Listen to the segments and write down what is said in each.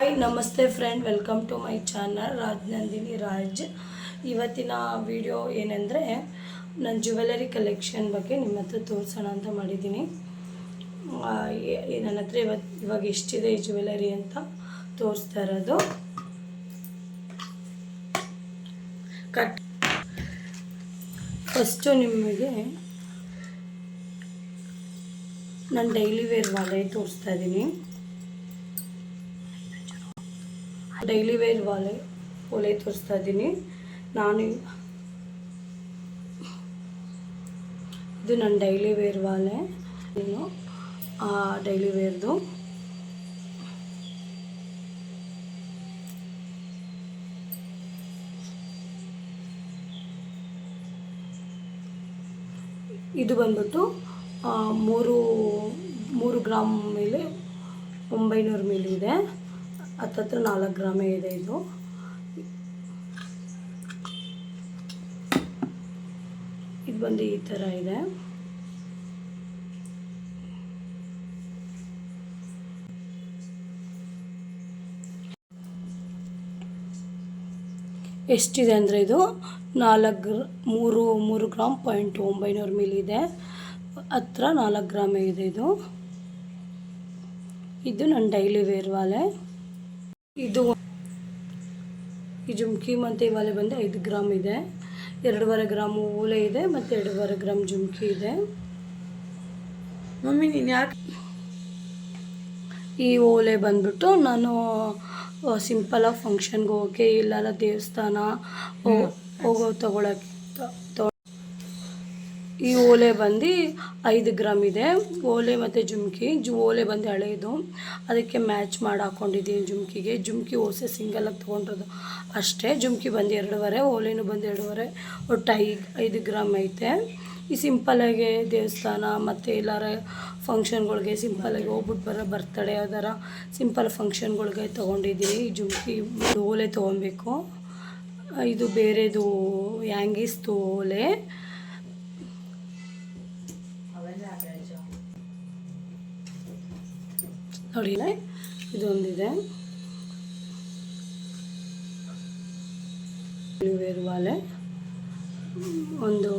Hi ನಮಸ್ತೆ friend welcome to my channel Rajanandini Raj ಇವತ್ತಿನ video ಏನಂದರೆ ನನ್ನ ಜ್ಯುವೆಲರಿ ಕಲೆಕ್ಷನ್ ಬಗ್ಗೆ ನಿಮ್ಮ ಹತ್ರ ತೋರಿಸೋಣ ಅಂತ ಮಾಡಿದ್ದೀನಿ. ನನ್ನ ಹತ್ರ ಇವತ್ತು ಇವಾಗ ಎಷ್ಟಿದೆ ಈ ಜುವೆಲರಿ ಅಂತ ತೋರಿಸ್ತಾ ಇರೋದು. ಕಟ್ ಫಸ್ಟು ನಿಮಗೆ ನಾನು ಡೈಲಿ ವೇರ್ ವಾಲೆ ತೋರಿಸ್ತಾ ಇದ್ದೀನಿ. ಡೈಲಿ ವೇರ್ ವಾಲೆ ಒಲೆ ತೋರಿಸ್ತಾ ಇದ್ದೀನಿ. ನಾನು ಇದು ನನ್ನ ಡೈಲಿ ವೇರ್ ವಾಲೆ. ಆ ಡೈಲಿ ವೇರ್ದು. ಇದು ಬಂದ್ಬಿಟ್ಟು ಮೂರು ಮೂರು ಗ್ರಾಮ್ ಮೇಲೆ ಒಂಬೈನೂರು ಮೇಲೆ ಇದೆ. ಹತ್ತತ್ರ ನಾಲ್ಕು ಗ್ರಾಮೇ ಇದೆ ಇದು. ಇದು ಬಂದು ಈ ಥರ ಇದೆ. ಎಷ್ಟಿದೆ ಅಂದರೆ ಇದು? ನಾಲ್ಕು ಗ್ರ, ಮೂರು ಮೂರು ಗ್ರಾಮ್ ಪಾಯಿಂಟ್ ಒಂಬೈನೂರು ಮಿಲಿ ಇದೆ. ಹತ್ರ ನಾಲ್ಕು ಗ್ರಾಮೇ ಇದೆ ಇದು. ಇದು ನನ್ನ ಡೈಲಿ ವೇರ್ ವಾಲೆ. ಇದು ಈ ಜುಮ್ಕಿ ಮತ್ತು ಇವಾಲೆ ವಾಲೆ ಬಂದು ಐದು ಗ್ರಾಮ್ ಇದೆ. ಎರಡೂವರೆ ಗ್ರಾಮ್ ಓಲೆ ಇದೆ ಮತ್ತು ಎರಡೂವರೆ ಗ್ರಾಮ್ ಜುಮ್ಕಿ ಇದೆ. ಮಮ್ಮಿ ನೀನು ಯಾಕೆ ಈ ಓಲೆ ಬಂದ್ಬಿಟ್ಟು ನಾನು ಸಿಂಪಲಾಗಿ ಫಂಕ್ಷನ್ಗೆ ಹೋಗಿ ಇಲ್ಲಾರ ದೇವಸ್ಥಾನ ಹೋಗೋ ತಗೊಳಕ್ಕೆ ಈ ಓಲೆ ಬಂದು ಐದು ಗ್ರಾಮ್ ಇದೆ. ಓಲೆ ಮತ್ತು ಜುಮ್ಕಿ, ಜು ಓಲೆ ಬಂದು ಹಳೆಯದು ಅದಕ್ಕೆ ಮ್ಯಾಚ್ ಮಾಡಿ ಹಾಕ್ಕೊಂಡಿದ್ದೀನಿ ಜುಮ್ಕಿಗೆ. ಜುಮ್ಕಿ ಓಸೆ ಸಿಂಗಲಾಗಿ ತೊಗೊಂಡಿರೋದು ಅಷ್ಟೇ. ಜುಮ್ಕಿ ಬಂದು ಎರಡೂವರೆ, ಓಲೆನೂ ಬಂದು ಎರಡೂವರೆ. ಒಟ್ಟು ಐ ಐದು ಗ್ರಾಮ್ ಐತೆ. ಈ ಸಿಂಪಲಾಗಿ ದೇವಸ್ಥಾನ ಮತ್ತು ಎಲ್ಲಾರ ಫಂಕ್ಷನ್ಗಳಿಗೆ ಸಿಂಪಲಾಗಿ ಹೋಗ್ಬಿಟ್ಟು ಬರೋ ಬರ್ತಡೆ ಯಾವ್ದಾರ ಸಿಂಪಲ್ ಫಂಕ್ಷನ್ಗಳಿಗೆ ತೊಗೊಂಡಿದ್ದೀನಿ. ಈ ಜುಮ್ಕಿ ಓಲೆ ತೊಗೊಬೇಕು ಇದು ಬೇರೆದು ಯಾಂಗೀಸ್ದು ಓಲೆ. ನೋಡಿ ಇದೊಂದಿದೆ. ವೇರ್ ವಾಲೆ ಒಂದು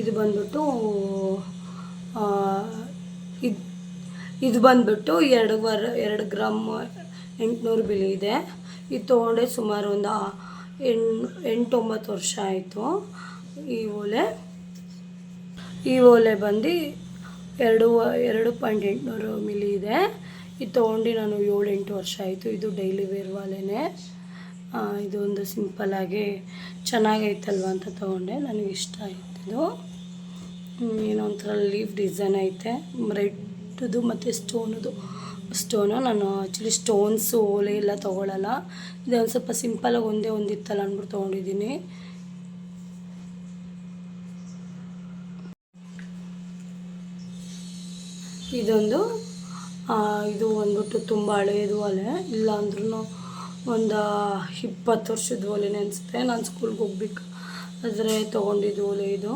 ಇದು ಬಂದ್ಬಿಟ್ಟು ಇದು ಇದು ಬಂದ್ಬಿಟ್ಟು ಎರಡುವರೆ ಎರಡು ಗ್ರಾಮ್ ಎಂಟುನೂರು ಬಿಳಿ ಇದೆ. ಇದು ತೊಗೊಂಡೆ ಸುಮಾರು ಒಂದು ಎಂಟು, ಎಂಟೊಂಬತ್ತು ವರ್ಷ ಆಯಿತು ಈ ಓಲೆ. ಈ ಓಲೆ ಬಂದು ಎರಡು ಎರಡು ಪಾಯಿಂಟ್ ಎಂಟುನೂರು ಮಿಲಿ ಇದೆ. ಇದು ತೊಗೊಂಡು ನಾನು ಏಳು ಎಂಟು ವರ್ಷ ಆಯಿತು. ಇದು ಡೈಲಿ ವೇರ್ ವಾಲೆನೇ ಇದೊಂದು ಇದು ಒಂದು ಸಿಂಪಲ್ಲಾಗಿ ಚೆನ್ನಾಗೈತಲ್ವ ಅಂತ ತೊಗೊಂಡೆ. ನನಗೆ ಇಷ್ಟ ಆಯ್ತು ಇದು. ಹ್ಮ್, ಏನೋ ಒಂಥರ ಲೀಫ್ ಡಿಸೈನ್ ಐತೆ. ರೆಡ್ದು ಮತ್ತು ಸ್ಟೋನದು. ಸ್ಟೋನು? ನಾನು ಆ್ಯಕ್ಚುಲಿ ಸ್ಟೋನ್ಸು ಓಲೆ ಎಲ್ಲ ತೊಗೊಳಲ್ಲ. ಇದು ಒಂದು ಸ್ವಲ್ಪ ಸಿಂಪಲಾಗಿ ಒಂದೇ ಒಂದಿತ್ತಲ್ಲ ಅಂದ್ಬಿಟ್ಟು ತೊಗೊಂಡಿದ್ದೀನಿ. ಇದೊಂದು ಇದು ಬಂದ್ಬಿಟ್ಟು ತುಂಬ ಹಳೆಯದು ಒಲೆ ಇಲ್ಲ ಅಂದ್ರೂ ಒಂದು ಇಪ್ಪತ್ತು ವರ್ಷದ ಒಲೆನೇ ಅನಿಸುತ್ತೆ ನಾನು ಸ್ಕೂಲ್ಗೆ ಹೋಗ್ಬೇಕು ಆದರೆ ತೊಗೊಂಡಿದ್ದು ಒಲೆ ಇದು.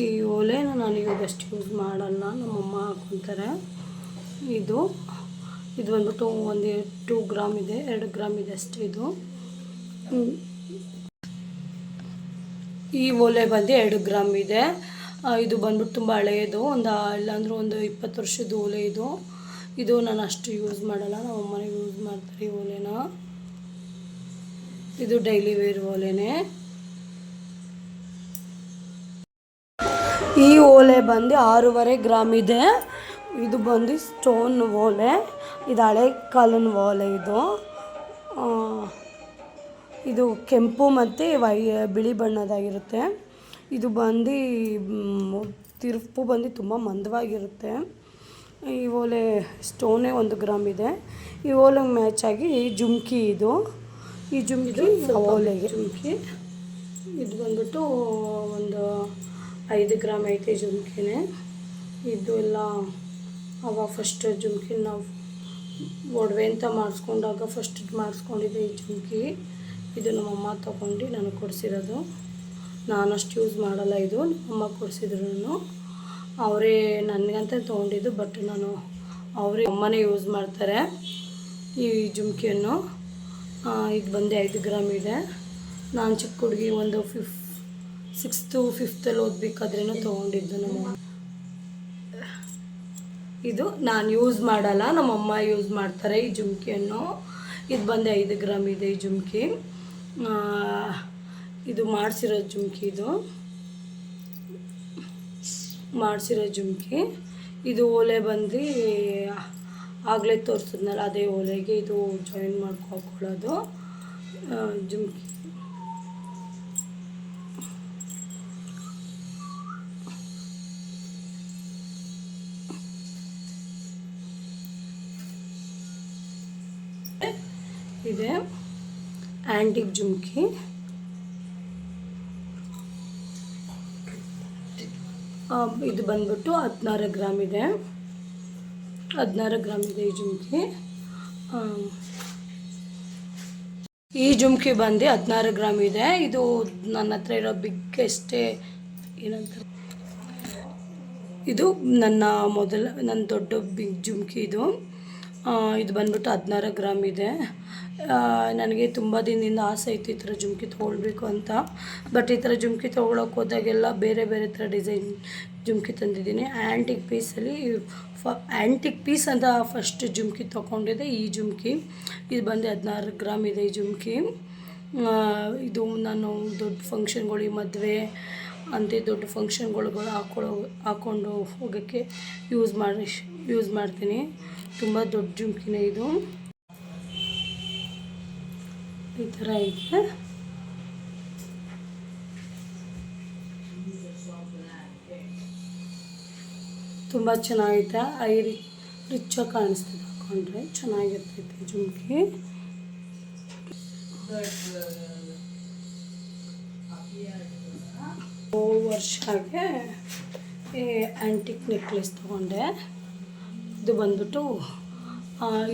ಈ ಒಲೆನ ನಾನು ಬೆಸ್ಟ್ ಯೂಸ್ ಮಾಡಲ್ಲ, ನಮ್ಮಮ್ಮ ಹಾಕೊತಾರೆ. ಇದು ಇದು ಬಂದ್ಬಿಟ್ಟು ಒಂದು ಟೂ ಗ್ರಾಮ್ ಇದೆ. ಎರಡು ಗ್ರಾಮ್ ಇದೆ ಅಷ್ಟೇ ಇದು. ಈ ಒಲೆ ಬಂದು ಎರಡು ಗ್ರಾಮ್ ಇದೆ. ಇದು ಬಂದ್ಬಿಟ್ಟು ತುಂಬ ಹಳೆಯದು. ಒಂದು ಇಲ್ಲಾಂದ್ರೆ ಒಂದು ಇಪ್ಪತ್ತು ವರ್ಷದ ಓಲೆ ಇದು. ಇದು ನಾನು ಅಷ್ಟು ಯೂಸ್ ಮಾಡಲ್ಲ. ನಮ್ಮ ಅಮ್ಮನೇ ಯೂಸ್ ಮಾಡ್ತಾರೆ ಈ ಒಲೆನ ಇದು ಡೈಲಿ ವೇರ್ ಓಲೆನೇ. ಈ ಓಲೆ ಬಂದು ಆರೂವರೆ ಗ್ರಾಮ್ ಇದೆ. ಇದು ಬಂದು ಸ್ಟೋನ್ ಓಲೆ. ಇದು ಹಳೆ ಕಾಲಿನ ಓಲೆ ಇದು. ಇದು ಕೆಂಪು ಮತ್ತು ವೈ, ಬಿಳಿ ಬಣ್ಣದಾಗಿರುತ್ತೆ. ಇದು ಬಂದು ತಿರುಪು ಬಂದು ತುಂಬ ಮಂದವಾಗಿರುತ್ತೆ. ಈ ಓಲೆ ಸ್ಟೋನೇ ಒಂದು ಗ್ರಾಮ್ ಇದೆ. ಈ ಓಲೆಗೆ ಮ್ಯಾಚ್ ಆಗಿ ಜುಮ್ಕಿ ಇದು. ಈ ಜುಮ್ಕಿ ಓಲೆಗೆ. ಜುಮ್ಕಿ. ಇದು ಬಂದ್ಬಿಟ್ಟು ಒಂದು ಐದು ಗ್ರಾಮ್ ಐತೆ ಜುಮ್ಕಿನೇ. ಇದು ಎಲ್ಲ ಅವಾಗ ಫಸ್ಟ್ ಜುಮ್ಕಿ ನಾವು ಒಡವೆ ಅಂತ ಮಾಡಿಸ್ಕೊಂಡಾಗ ಫಸ್ಟ್ ಮಾಡಿಸ್ಕೊಂಡಿದ್ದೆ ಈ ಜುಮ್ಕಿ. ಇದು ನಮ್ಮಮ್ಮ ತೊಗೊಂಡು ನನಗೆ ಕೊಡಿಸಿರೋದು. ನಾನಷ್ಟು ಯೂಸ್ ಮಾಡಲ್ಲ ಇದು. ನಮ್ಮಮ್ಮ ಕೊಡಿಸಿದ್ರು ಅವರೇ ನನಗಂತ ತೊಗೊಂಡಿದ್ದು ಬಟ್ ನಾನು ಅವರೇ ಅಮ್ಮನೇ ಯೂಸ್ ಮಾಡ್ತಾರೆ ಈ ಜುಮ್ಕಿಯನ್ನು. ಇದು ಬಂದು ಐದು ಗ್ರಾಮ್ ಇದೆ. ನಾನು ಚಿಕ್ಕ ಹುಡುಗಿ ಒಂದು ಫಿಫ್ ಸಿಕ್ಸ್ತು ಫಿಫ್ತಲ್ಲಿ ಓದಬೇಕಾದ್ರೇನೋ ತೊಗೊಂಡಿದ್ದು ನಮ್ಮ ಇದು ನಾನು ಯೂಸ್ ಮಾಡಲ್ಲ ನಮ್ಮಮ್ಮ ಯೂಸ್ ಮಾಡ್ತಾರೆ ಈ ಜುಮ್ಕಿಯನ್ನು. ಇದು ಬಂದು ಐದು ಗ್ರಾಮ್ ಇದೆ ಈ ಜುಮ್ಕಿ. ಇದು ಮಾಡಿಸಿರೋ ಜುಮ್ಕಿ ಇದು. ಮಾಡಿಸಿರೋ ಜುಮ್ಕಿ. ಇದು ಓಲೆ ಬಂದು ಆಗಲೇ ತೋರಿಸಿದ್ನಲ್ಲ, ಅದೇ ಓಲೆಗೆ ಇದು ಜಾಯಿನ್ ಮಾಡ್ಕೊ ಹಾಕೊಳ್ಳೋದು ಜುಮ್ಕಿ. ಇದೆ. ಆ್ಯಂಟಿಕ್ ಜುಮ್ಕಿ. ಇದು ಬಂದ್ಬಿಟ್ಟು ಹದಿನಾರು ಗ್ರಾಮ್ ಇದೆ. ಹದಿನಾರು ಗ್ರಾಮ್ ಇದೆ ಈ ಜುಮ್ಕಿ. ಈ ಜುಮ್ಕಿ ಬಂದು ಹದಿನಾರು ಗ್ರಾಮ್ ಇದೆ. ಇದು ನನ್ನ ಹತ್ರ ಇರೋ ಬಿಗ್ಗೆಸ್ಟೇ ಏನಂತ ಇದು ನನ್ನ ಮೊದಲ, ನನ್ನ ದೊಡ್ಡ ಬಿಗ್ ಜುಮ್ಕಿ ಇದು. ಇದು ಬಂದ್ಬಿಟ್ಟು ಹದಿನಾರು ಗ್ರಾಮ್ ಇದೆ. ನನಗೆ ತುಂಬ ದಿನದಿಂದ ಆಸೆ ಇತ್ತು ಈ ಥರ ಜುಮ್ಕಿ ತೊಗೊಳ್ಬೇಕು ಅಂತ. ಬಟ್ ಈ ಥರ ಜುಮ್ಕಿ ತೊಗೊಳಕ್ಕೆ ಹೋದಾಗೆಲ್ಲ ಬೇರೆ ಬೇರೆ ಥರ ಡಿಸೈನ್ ಜುಮ್ಕಿ ತಂದಿದ್ದೀನಿ. ಆ್ಯಂಟಿಕ್ ಪೀಸಲ್ಲಿ ಫ ಆ್ಯಂಟಿಕ್ ಪೀಸ್ ಅಂತ ಫಸ್ಟ್ ಜುಮ್ಕಿ ತೊಗೊಂಡಿದ್ದೆ ಈ ಜುಮ್ಕಿ. ಇದು ಬಂದು ಹದಿನಾರು ಗ್ರಾಮ್ ಇದೆ ಈ ಜುಮ್ಕಿ. ಇದು ನಾನು ದೊಡ್ಡ ಫಂಕ್ಷನ್ಗಳಿಗೆ ಮದುವೆ ಅಂತೆ ದೊಡ್ಡ ಫಂಕ್ಷನ್ಗಳು ಹಾಕೊಳ್ಳೋ ಹಾಕ್ಕೊಂಡು ಹೋಗೋಕ್ಕೆ ಯೂಸ್ ಮಾಡಿ ಯೂಸ್ ಮಾಡ್ತೀನಿ. ತುಂಬ ದೊಡ್ಡ ಜುಮ್ಕಿನೇ ಇದು. ಈ ಥರ ಇದೆ. ತುಂಬ ಚೆನ್ನಾಗೈತೆ ಐ ರಿಚ್ ರಿಚಾಗಿ ಕಾಣಿಸ್ತದೆ ಹಾಕೊಂಡ್ರೆ. ಚೆನ್ನಾಗಿರ್ತೈತೆ ಜುಮ್ಕಿ. ವರ್ಷಗೆ ಆ್ಯಂಟಿಕ್ ನೆಕ್ಲೆಸ್ ತೊಗೊಂಡೆ. ಇದು ಬಂದ್ಬಿಟ್ಟು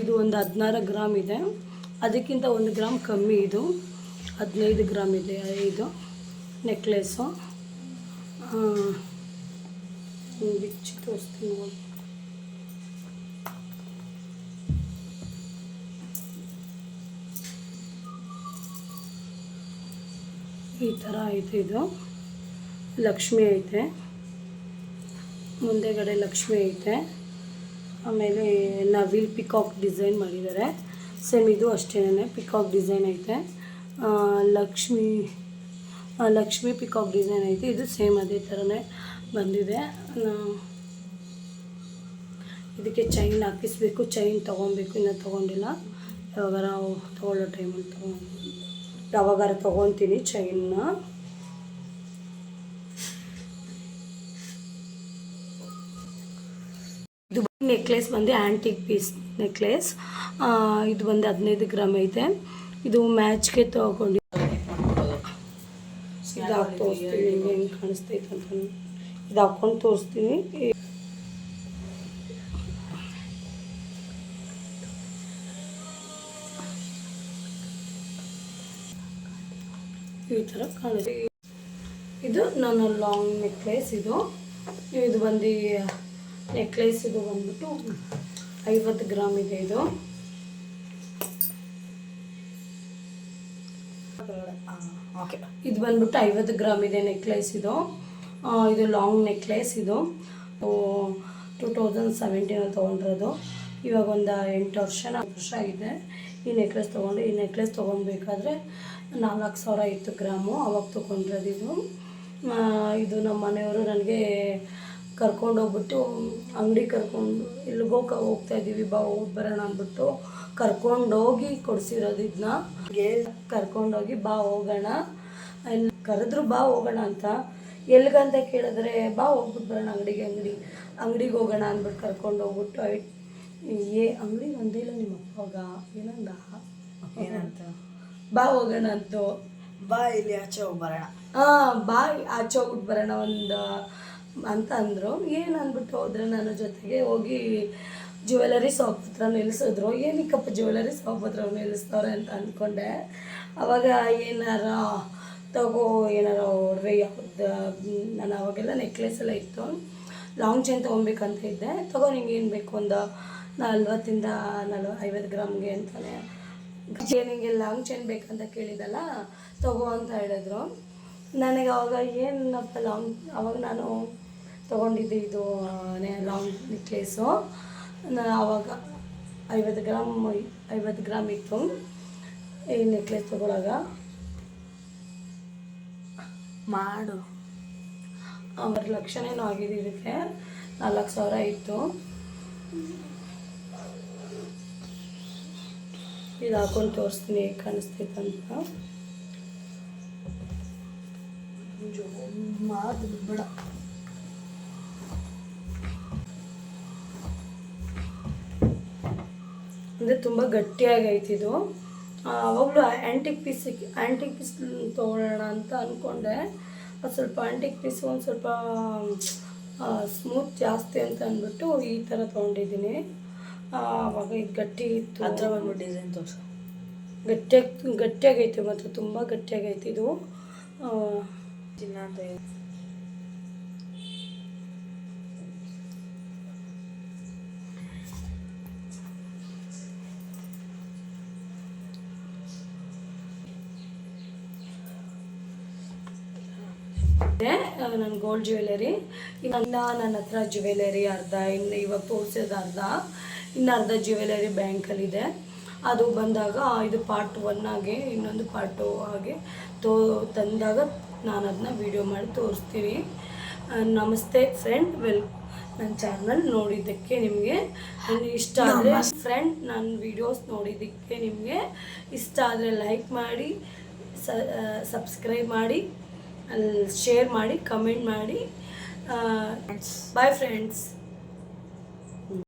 ಇದು ಒಂದು ಹದಿನಾರು ಗ್ರಾಮ್ ಇದೆ. ಅದಕ್ಕಿಂತ ಒಂದು ಗ್ರಾಮ್ ಕಮ್ಮಿ ಇದು. ಹದಿನೈದು ಗ್ರಾಮ್ ಇದೆ ಇದು ನೆಕ್ಲೆಸ್ಸು. ಬಿಚ್ಚಿ ತೋರಿಸ್ತೀನಿ ಈ ಥರ ಐತೆ ಇದು. ಲಕ್ಷ್ಮಿ ಐತೆ. ಮುಂದೆಗಡೆ ಲಕ್ಷ್ಮಿ ಐತೆ. ಆಮೇಲೆ ನವಿಲ್ ಪಿಕಾಕ್ ಡಿಸೈನ್ ಮಾಡಿದ್ದಾರೆ. ಸೇಮ್ ಇದು ಅಷ್ಟೇನೆ ಪಿಕಾಕ್ ಡಿಸೈನ್ ಐತೆ. ಲಕ್ಷ್ಮಿ ಲಕ್ಷ್ಮಿ ಪಿಕಾಕ್ ಡಿಸೈನ್ ಐತೆ. ಇದು ಸೇಮ್ ಅದೇ ಥರನೇ ಬಂದಿದೆ. ಇದಕ್ಕೆ ಚೈನ್ ಹಾಕಿಸ್ಬೇಕು ಚೈನ್ ತೊಗೊಬೇಕು. ಇನ್ನೂ ತೊಗೊಂಡಿಲ್ಲ. ಯಾವಾಗಾರ ತೊಗೊಳ್ಳೋ ಟೈಮಲ್ಲಿ ತೊಗೊಂಡು ಯಾವಾಗಾರ ತೊಗೊತೀನಿ ಚೈನ್ನ ಇದು ನೆಕ್ಲೆಸ್ ಬಂದು ಆ್ಯಂಟಿಕ್ ಪೀಸ್ ನೆಕ್ಲೆಸ್ ಇದು ಬಂದು ಹದಿನೈದು ಗ್ರಾಮ್ ಐತೆ. ಇದು ಮ್ಯಾಚ್ಗೆ ತೊಗೊಂಡು ಇದು ಹಾಕಿ ತೋರಿಸ್ತೀನಿ ನಿಮ್ಗೆ ಹೆಂಗೆ ಕಾಣಿಸ್ತೈತೆ ಅಂತ ಇದು ಹಾಕ್ಕೊಂಡು ತೋರಿಸ್ತೀನಿ. ಈ ಥರ ಕಾಣಿಸ್ತೀವಿ ಇದು ನನ್ನ ಲಾಂಗ್ ನೆಕ್ಲೆಸ್ ಇದು. ಇದು ಬಂದು ನೆಕ್ಲೆಸ್ ಇದು ಬಂದ್ಬಿಟ್ಟು ಐವತ್ತು ಗ್ರಾಮ್ ಇದೆ. ಇದು ಓಕೆ ಇದು ಬಂದ್ಬಿಟ್ಟು ಐವತ್ತು ಗ್ರಾಮ್ ಇದೆ ನೆಕ್ಲೇಸ್ ಇದು. ಇದು ಲಾಂಗ್ ನೆಕ್ಲೇಸ್ ಇದು. ಟೂ ತೌಸಂಡ್ ಸೆವೆಂಟೀನಲ್ಲಿ ತೊಗೊಂಡಿರೋದು. ಇವಾಗ ಒಂದು ಎಂಟು ವರ್ಷ ನಾಲ್ಕು ವರ್ಷ ಆಗಿದೆ. ಈ ನೆಕ್ಲೆಸ್ ತೊಗೊಂಡು ಈ ನೆಕ್ಲೆಸ್ ತೊಗೊಬೇಕಾದ್ರೆ ನಾಲ್ಕು ಸಾವಿರ ಇತ್ತು ಗ್ರಾಮು ಅವಾಗ ತೊಗೊಂಡಿರೋದು ಇದು. ಇದು ನಮ್ಮ ಮನೆಯವರು ನನಗೆ ಕರ್ಕೊಂಡು ಹೋಗ್ಬಿಟ್ಟು ಅಂಗಡಿ ಕರ್ಕೊಂಡು ಎಲ್ಲಿಗೋ ಕ ಹೋಗ್ತಾ ಇದ್ದೀವಿ ಬಾ ಹೋಗಿ ಬರೋಣ ಅಂದ್ಬಿಟ್ಟು ಕರ್ಕೊಂಡೋಗಿ ಕೊಡಿಸಿರೋದು ಇದನ್ನ ಕರ್ಕೊಂಡೋಗಿ ಬಾ ಹೋಗೋಣ. ಇಲ್ಲಿ ಕರೆದ್ರು ಬಾ ಹೋಗೋಣ ಅಂತ. ಎಲ್ಲಿಗಂತ ಕೇಳಿದ್ರೆ ಬಾ ಹೋಗ್ಬಿಟ್ಟು ಬರೋಣ ಅಂಗಡಿಗೆ ಅಂಗಡಿ ಅಂಗಡಿಗೆ ಹೋಗೋಣ ಅಂದ್ಬಿಟ್ಟು ಕರ್ಕೊಂಡು ಹೋಗ್ಬಿಟ್ಟು ಏ ಅಂಗಡಿ ಒಂದಿಲ್ಲ ನಿಮ್ಮ ಅಪ್ಪಗ ಏನಂದ? ಏನಂತ? ಬಾ ಹೋಗೋಣ ಅಂತು. ಬಾ ಇಲ್ಲಿ ಆಚೆ ಹೋಗಿ ಬರೋಣ. ಹಾಂ ಬಾ ಆಚೆ ಹೋಗ್ಬಿಟ್ಟು ಬರೋಣ ಒಂದು ಅಂತ ಅಂದರು. ಏನು ಅಂದ್ಬಿಟ್ಟು ಹೋದ್ರೆ ನನ್ನ ಜೊತೆಗೆ ಹೋಗಿ ಜ್ಯುವೆಲರಿ ಶಾಪ್ ಹತ್ರ ನಿಲ್ಲಿಸಿದ್ರು ಏನಕ್ಕಪ್ಪ ಜ್ಯುವೆಲರಿ ಶಾಪ್ ಹತ್ರ ನಿಲ್ಲಿಸ್ತವ್ರೆ ಅಂತ ಅಂದ್ಕೊಂಡೆ ಅವಾಗ ಏನಾರ ತಗೋ, ಏನಾರ ಒಡವೆ ಯಾವ್ದು, ನಾನು ಅವಾಗೆಲ್ಲ ನೆಕ್ಲೆಸ್ ಎಲ್ಲ ಇತ್ತು. ಲಾಂಗ್ ಚೈನ್ ತೊಗೊಬೇಕಂತ ಇದ್ದೆ ತಗೋ, ನಿಂಗೆ ಏನು ಬೇಕು ಒಂದು ನಲ್ವತ್ತಿಂದ ನಲ್ವ, ಐವತ್ತು ಗ್ರಾಮ್ಗೆ ಅಂತಾನೆ. ನಿಂಗೆ ಲಾಂಗ್ ಚೈನ್ ಬೇಕಂತ ಕೇಳಿದಲ್ಲ, ತಗೋ ಅಂತ ಹೇಳಿದ್ರು. ನನಗೆ ಅವಾಗ ಏನಪ್ಪ ಲಾಂಗ್ ಅವಾಗ ನಾನು ತೊಗೊಂಡಿದ್ದೆ ಇದು ಲಾಂಗ್ ನೆಕ್ಲೇಸು ನಾನು ಆವಾಗ ಐವತ್ತು ಗ್ರಾಮ್ ಐವತ್ತು ಗ್ರಾಮ್ ಇತ್ತು ಈ ನೆಕ್ಲೆಸ್ ತೊಗೊಳಾಗ. ಮಾಡು. ಆರು ಲಕ್ಷನೇನೋ ಆಗಿದೆ ಇದಕ್ಕೆ. ನಾಲ್ಕು ಸಾವಿರ ಇತ್ತು. ಇದು ಹಾಕೊಂಡು ತೋರಿಸ್ತೀನಿ ಹೇಗೆ ಕಾಣಿಸ್ತೈತಂತ ಮಾಡು ಅಂದರೆ ತುಂಬ ಗಟ್ಟಿಯಾಗಿ ಐತೆ ಇದು ಅವಾಗಲೂ ಆ್ಯಂಟಿಕ್ ಪೀಸ್ ಆ್ಯಂಟಿಕ್ ಪೀಸ್ ತೊಗೊಳ್ಳೋಣ ಅಂತ ಅಂದ್ಕೊಂಡೆ ಅದು ಸ್ವಲ್ಪ ಆ್ಯಂಟಿಕ್ ಪೀಸ್ ಒಂದು ಸ್ವಲ್ಪ ಸ್ಮೂತ್ ಜಾಸ್ತಿ ಅಂತ ಅಂದ್ಬಿಟ್ಟು ಈ ಥರ ತೊಗೊಂಡಿದ್ದೀನಿ. ಆವಾಗ ಇದು ಗಟ್ಟಿ ಇತ್ತು. ಹತ್ರ ಬಂದ್ಬಿಟ್ಟು ಡಿಸೈನ್ ತೋರಿಸು. ಗಟ್ಟಿಯಾಗಿ ಗಟ್ಟಿಯಾಗೈತೆ ಮಾತ್ರ ತುಂಬ ಗಟ್ಟಿಯಾಗೈತೆ ಇದು. ಆ, ಚಿನ್ನ ಅಂತ ನನ್ನ ಗೋಲ್ಡ್ ಜ್ಯುವೆಲರಿ ಇನ್ನ ನನ್ನ ಹತ್ರ ಜ್ಯುವೆಲರಿ ಅರ್ಧ ಇನ್ನು ಇವಾಗ ತೋರಿಸೋದು ಅರ್ಧ. ಇನ್ನು ಅರ್ಧ ಜ್ಯುವೆಲರಿ ಬ್ಯಾಂಕಲ್ಲಿದೆ ಅದು ಬಂದಾಗ ಇದು ಪಾರ್ಟ್ ಒನ್ ಆಗಿ ಇನ್ನೊಂದು ಪಾರ್ಟು ಆಗಿ ತೋ ತಂದಾಗ ನಾನು ಅದನ್ನ ವಿಡಿಯೋ ಮಾಡಿ ತೋರಿಸ್ತೀನಿ. ನಮಸ್ತೆ ಫ್ರೆಂಡ್ ವೆಲ್ ನನ್ನ ಚಾನಲ್ ನೋಡಿದ್ದಕ್ಕೆ ನಿಮಗೆ ಇಷ್ಟ ಆದರೆ ಫ್ರೆಂಡ್ ನನ್ನ ವಿಡಿಯೋಸ್ ನೋಡಿದ್ದಕ್ಕೆ ನಿಮಗೆ ಇಷ್ಟ ಆದರೆ ಲೈಕ್ ಮಾಡಿ ಸಬ್ಸ್ಕ್ರೈಬ್ ಮಾಡಿ. ಅಲ್ಲಿ ಶೇರ್ ಮಾಡಿ ಕಮೆಂಟ್ ಮಾಡಿ ಬಾಯ್ ಫ್ರೆಂಡ್ಸ್